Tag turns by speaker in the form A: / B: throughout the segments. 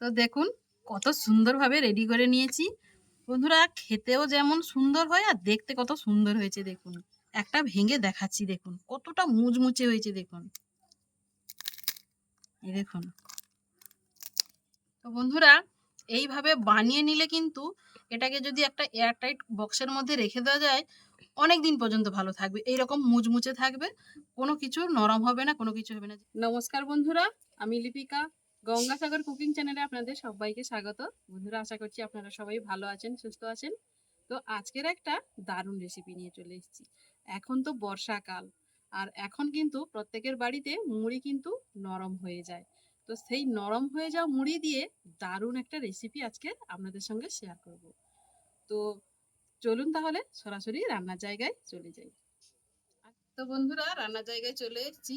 A: তো দেখুন, কত সুন্দরভাবে রেডি করে নিয়েছি। বন্ধুরা, খেতেও যেমন সুন্দর হয় আর দেখতে কত সুন্দর হয়েছে, দেখুন। একটা ভেঙে দেখাচ্ছি, দেখুন। কতটা মুচমুচে হয়েছে, দেখুন। এই দেখুন। তো বন্ধুরা, এইভাবে বানিয়ে নিলে কিন্তু এটাকে যদি একটা এয়ারটাইট বক্সের মধ্যে রেখে দেওয়া যায় অনেক দিন পর্যন্ত ভালো থাকবে। এইরকম মুচমুচে থাকবে, কোনো কিছু নরম হবে না, কোনো কিছু হবে না। নমস্কার বন্ধুরা, আমি লিপিকা। গঙ্গাসাগর কুকিং চ্যানেলে আপনাদের সবাইকে স্বাগত। বন্ধুরা, আশা করছি আপনারা সবাই ভালো আছেন, সুস্থ আছেন। তো আজকের একটা দারুণ রেসিপি নিয়ে চলে এসেছি। এখন তো বর্ষাকাল, আর এখন কিন্তু প্রত্যেকের বাড়িতে মুড়ি কিন্তু নরম হয়ে যায়। তো সেই নরম হয়ে যাওয়া মুড়ি দিয়ে দারুণ একটা রেসিপি আজকে আপনাদের সঙ্গে শেয়ার করব। তো চলুন তাহলে সরাসরি রান্নার জায়গায় চলে যাই। তো বন্ধুরা, রান্নার জায়গায় চলে এসেছি।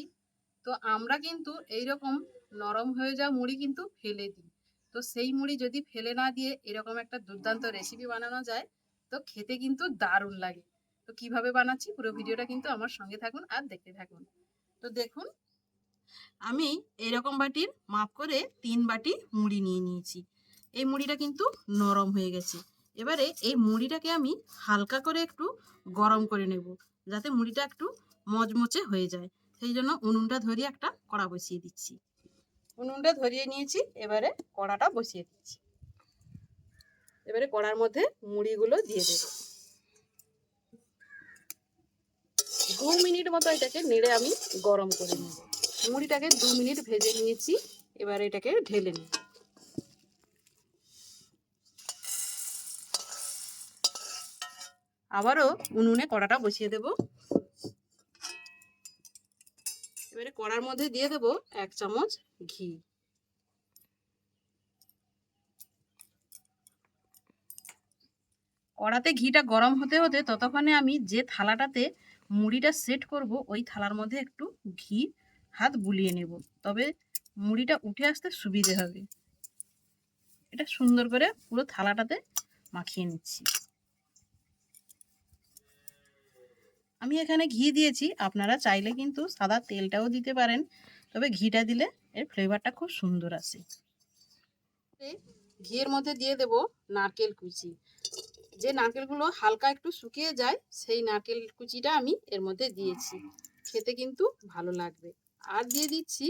A: তো আমরা কিন্তু এই রকম নরম হয়ে যাওয়া মুড়ি কিন্তু ফেলে দিই। তো সেই মুড়ি যদি ফেলে না দিয়ে এরকম একটা দুর্দান্ত রেসিপি বানানো যায়, তো খেতে কিন্তু দারুণ লাগে। তো কীভাবে বানাচ্ছি পুরো ভিডিওটা কিন্তু আমার সঙ্গে থাকুন আর দেখতে থাকুন। তো দেখুন, আমি এইরকম বাটির মাপ করে তিন বাটি মুড়ি নিয়ে নিয়েছি। এই মুড়িটা কিন্তু নরম হয়ে গেছে। এবারে এই মুড়িটাকে আমি হালকা করে একটু গরম করে নেব, যাতে মুড়িটা একটু মচমচে হয়ে যায়। সেই জন্য উনুনটা ধরিয়ে একটা কড়া বসিয়ে দিচ্ছি। উনুনটা ধরিয়ে নিয়েছি, এবারে কড়াটা বসিয়ে দিচ্ছি। এবারে কড়ার মধ্যে মুড়িগুলো দিয়ে দেব। দু মিনিট মতো এটাকে নেড়ে আমি গরম করে নেব। মুড়িটাকে দু মিনিট ভেজে নিয়েছি, এবারে এটাকে ঢেলে নেব। আবারও উনুনে কড়াটা বসিয়ে দেব। এবারে কড়ার মধ্যে দিয়ে দেব এক চামচ ঘি। কড়াতে ঘিটা গরম হতে হতে ততক্ষণে আমি যে থালাটাতে মুড়িটা সেট করব, ওই থালার মধ্যে একটু ঘি হাত বুলিয়ে নেব। তবে মুড়িটা উঠে আসতে সুবিধে হবে। এটা সুন্দর করে পুরো থালাটাতে মাখিয়ে নিচ্ছি। আমি এখানে ঘি দিয়েছি। আপনারা চাইলে কিন্তু সাদা তেলটাও দিতে পারেন। তবে ঘিটা দিলে এর ফ্লেভারটা খুব সুন্দর আসে। ঘিয়ের মধ্যে দিয়ে দেব নারকেল কুচি। যে নারকেলগুলো হালকা একটু শুকিয়ে যায়, সেই নারকেল কুচিটা আমি এর মধ্যে দিয়েছি। খেতে কিন্তু ভালো লাগবে। আর দিয়ে দিচ্ছি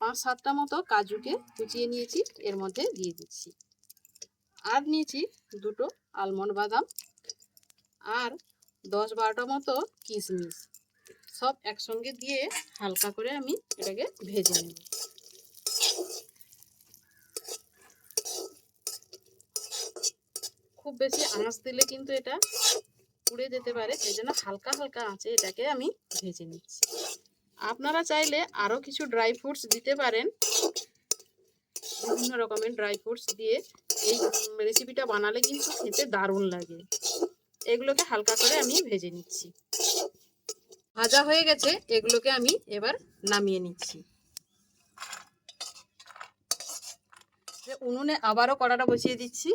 A: পাঁচ সাতটা মতো কাজুকে কুচিয়ে নিয়েছি, এর মধ্যে দিয়ে দিচ্ছি। আর নিয়েছি দুটো আলমন্ড বাদাম। আর দশ বারোটা মতো কিশমিশ। সব একসঙ্গে দিয়ে হালকা করে আমি এটাকে ভেজে নেব। খুব বেশি আঁচ দিলে কিন্তু এটা পুড়ে যেতে পারে, সেই জন্য হালকা হালকা আঁচে এটাকে আমি ভেজে নিচ্ছি। আপনারা চাইলে আরও কিছু ড্রাই ফ্রুটস দিতে পারেন। বিভিন্ন রকমের ড্রাই ফ্রুটস দিয়ে এই রেসিপিটা বানালে কিন্তু খেতে দারুণ লাগে। এগুলোকে হালকা করে আমি ভেজে নিচ্ছি। ভাজা হয়ে গেছে এগুলোকে আমি এবার নামিয়ে নিচ্ছি। উনুনে আবারও কড়াটা বসিয়ে দিচ্ছি।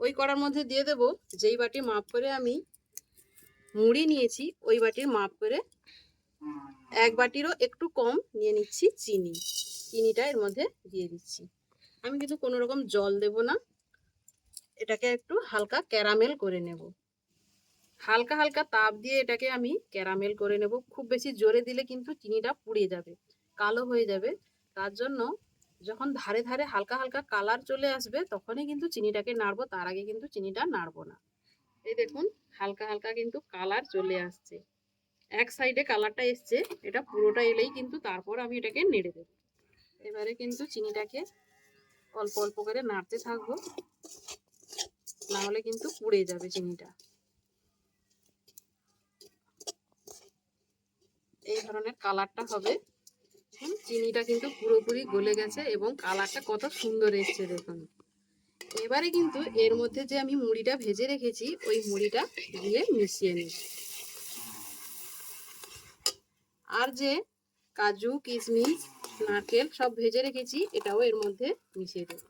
A: ওই কড়ার মধ্যে দিয়ে দেব যেই বাটি মাপ করে আমি মুড়ি নিয়েছি ওই বাটির মাপ করে এক বাটিরও একটু কম নিয়ে নিচ্ছি চিনি। চিনিটা এর মধ্যে দিয়ে দিচ্ছি। আমি কিন্তু কোনো রকম জল দেব না। এটাকে একটু হালকা ক্যারামেল করে নেব। হালকা হালকা তাপ দিয়ে এটাকে আমি ক্যারামেল করে নেব। খুব বেশি জোরে দিলে কিন্তু চিনিটা পুড়ে যাবে, কালো হয়ে যাবে। তার জন্য যখন ধারে ধারে হালকা হালকা কালার চলে আসবে, তখনই কিন্তু চিনিটাকে নাড়বো। তার আগে কিন্তু চিনিটা নাড়বো না। এই দেখুন, হালকা হালকা কিন্তু কালার চলে আসছে। এক সাইডে কালারটা এসছে, এটা পুরোটা এলেই কিন্তু তারপর আমি এটাকে নেড়ে দেব। এবারে কিন্তু চিনিটাকে অল্প অল্প করে নাড়তে থাকব। নাহলে কিন্তু পুড়ে যাবে চিনিটা। এই ধরনের কালারটা হবে। চিনিটা কিন্তু পুরোপুরি গলে গেছে এবং কালারটা কত সুন্দর এসছে দেখুন। এবারে কিন্তু এর মধ্যে যে আমি মুড়িটা ভেজে রেখেছি, ওই মুড়িটা দিয়ে মিশিয়ে নিই। আর যে কাজু, কিশমিশ, নারকেল সব ভেজে রেখেছি, এটাও এর মধ্যে মিশিয়ে দেব।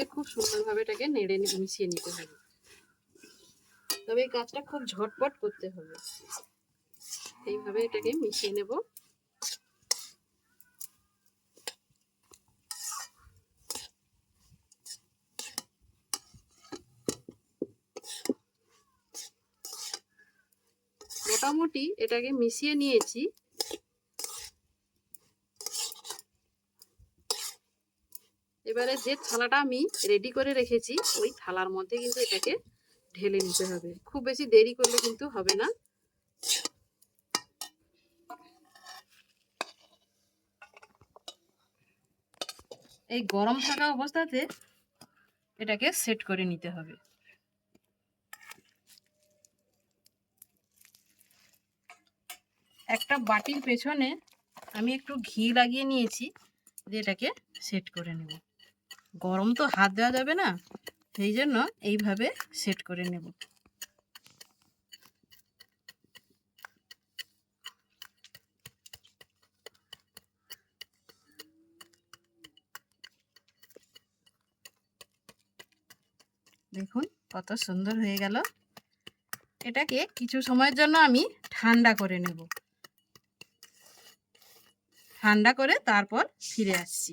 A: দিয়ে খুব সুন্দরভাবে এটাকে নেড়ে মিশিয়ে নিতে হবে। তবে এই কাজটা খুব ঝটপট করতে হবে। এইভাবে এটাকে মিশিয়ে নেব। মোটামুটি এটাকে মিশিয়ে নিয়েছি। এবারে যে থালাটা আমি রেডি করে রেখেছি, ওই থালার মধ্যে কিন্তু এটাকে ঢেলে নিতে হবে। খুব বেশি দেরি করলে কিন্তু হবে না। এই গরম থাকা অবস্থাতে এটাকে সেট করে নিতে হবে। একটা বাটির পেছনে আমি একটু ঘি লাগিয়ে নিয়েছি, দিয়ে এটাকে সেট করে নেব। গরম তো হাত দেওয়া যাবে না, সেই জন্য এইভাবে সেট করে নেব। দেখুন কত সুন্দর হয়ে গেল। এটাকে কিছু সময়ের জন্য আমি ঠান্ডা করে নেব। ঠান্ডা করে তারপর ফিরে আসছি।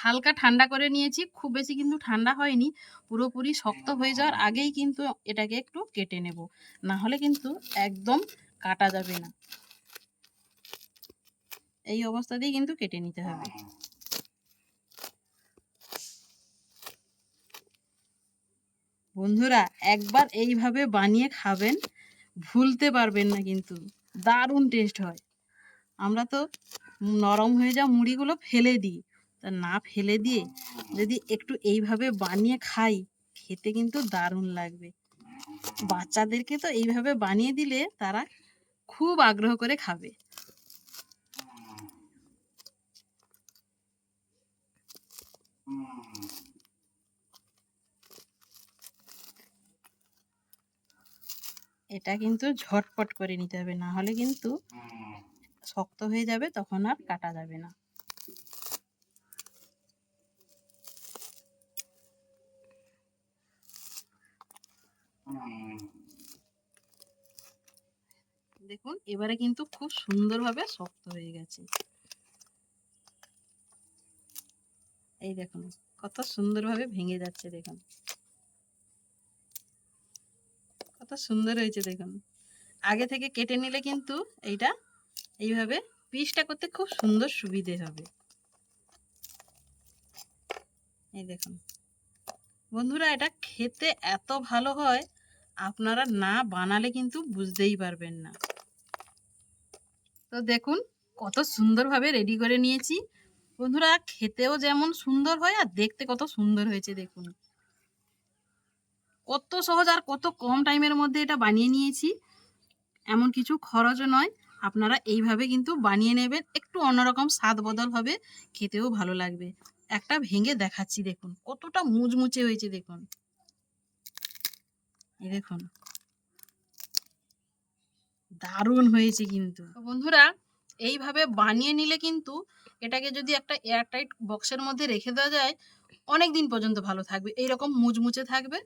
A: হালকা ঠান্ডা করে নিয়েছি খুব বেশি কিন্তু ঠান্ডা হয়নি পুরোপুরি শক্ত হয়ে। যাওয়ার আগেই কিন্তু এটাকে একটু কেটে নেব। না হলে কিন্তু একদম কাটা যাবে না। এই অবস্থাতেই কিন্তু কেটে নিতে হবে। বন্ধুরা একবার এইভাবে বানিয়ে খাবেন ভুলতে পারবেন না কিন্তু। দারুণ টেস্ট হয়। আমরা তো নরম হয়ে যাওয়া মুড়িগুলো ফেলে দিই। তা না ফেলে দিয়ে যদি একটু এইভাবে বানিয়ে খাই, খেতে কিন্তু দারুণ লাগবে। বাচ্চাদেরকে তো এইভাবে বানিয়ে দিলে তারা খুব আগ্রহ করে খাবে। এটা কিন্তু ঝটপট করে নিতে হবে, না হলে কিন্তু শক্ত হয়ে যাবে, তখন আর কাটা যাবে না। দেখুন, এবারে কিন্তু খুব সুন্দরভাবে শক্ত হয়ে গেছে। এই দেখুন, কত সুন্দরভাবে ভেঙে যাচ্ছে, দেখুন। কত সুন্দর হয়েছে, দেখুন। আগে থেকে কেটে নিলে কিন্তু এইটা এইভাবে পিসটা করতে খুব সুন্দর সুবিধে হবে। এই দেখুন। বন্ধুরা, এটা খেতে এত ভালো হয় আপনারা না বানালে কিন্তু বুঝতেই পারবেন না। তো দেখুন, কত সুন্দরভাবে রেডি করে নিয়েছি। বন্ধুরা, খেতেও যেমন সুন্দর হয় আর দেখতে কত সুন্দর হয়েছে, দেখুন। কত সহজ আর কত কম টাইমের মধ্যে এটা বানিয়ে নিয়েছি। এমন কিছু খরচও নয়, আপনারা এইভাবে কিন্তু বানিয়ে নেবেন। একটু অন্যরকম স্বাদ বদল হবে, খেতেও ভালো লাগবে। একটা ভেঙে দেখাচ্ছি, দেখুন। কতটা মুচমুচে হয়েছে, দেখুন। দেখুন। দারুণ হয়েছে কিন্তু। বন্ধুরা, এইভাবে বানিয়ে নিলে কিন্তু এটাকে যদি একটা এয়ারটাইট বক্সের মধ্যে রেখে দেওয়া যায় অনেক দিন পর্যন্ত ভালো থাকবে। এইরকম মুচমুচে থাকবে,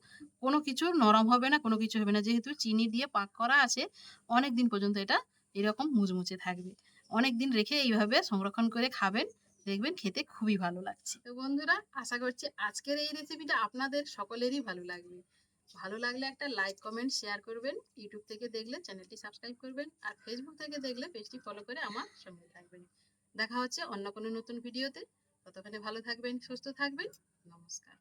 A: কোনো কিছু নরম হবে না, কোনো কিছু হবে না। যেহেতু চিনি দিয়ে পাক করা আছে অনেক দিন পর্যন্ত এটা এরকম মুচমুচে থাকবে। অনেক দিন রেখে এইভাবে সংরক্ষণ করে খাবেন, দেখবেন খেতে খুবই ভালো লাগছে। তো বন্ধুরা, আশা করছি আজকের এই রেসিপিটা আপনাদের সকলেরই ভালো লাগবে। ভালো লাগলে একটা লাইক কমেন্ট শেয়ার করবেন। ইউটিউব থেকে দেখলে চ্যানেলটি সাবস্ক্রাইব করবেন। আর ফেসবুক থেকে দেখলে পেজটি ফলো করে আমার সঙ্গে থাকবেন। দেখা হচ্ছে অন্য কোনো নতুন ভিডিওতে ততক্ষণে ভালো থাকবেন, সুস্থ থাকবেন। নমস্কার।